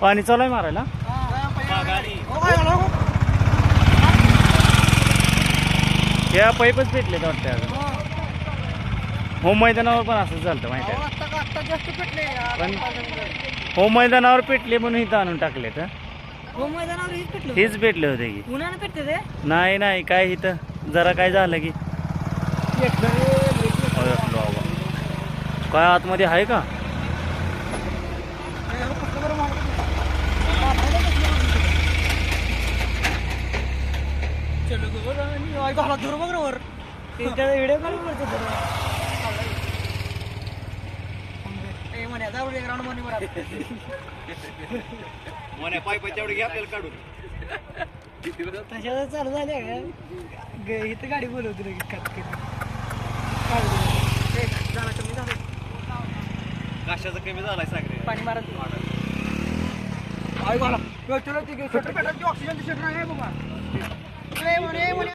पाणी चालू आहे मारायला. या पाईपच पेटले वाटतं अगं. होम मैदानावर पण असंच झालं माहिती आहे. पण होम मैदानावर पेटले म्हणून इथं आणून टाकले तर हो हेच पेटले होते? की. नाही नाही काय इथं? जरा काय झालं की. काय आतमध्ये आहे का? बरोबर व्हिडिओ काढून पडतो म्हणे जाऊ ग्राउंडमध्ये म्हणे पाय पाय तेवढे घ्या आपल्याला काढून. तशा चालू झाल्या का? ग- इथं गाडी बोलवते लगेच काट. झाला कमी झालं. काशाचा कमी झालाय सागरे. पाणी मारत ऑक्सिजन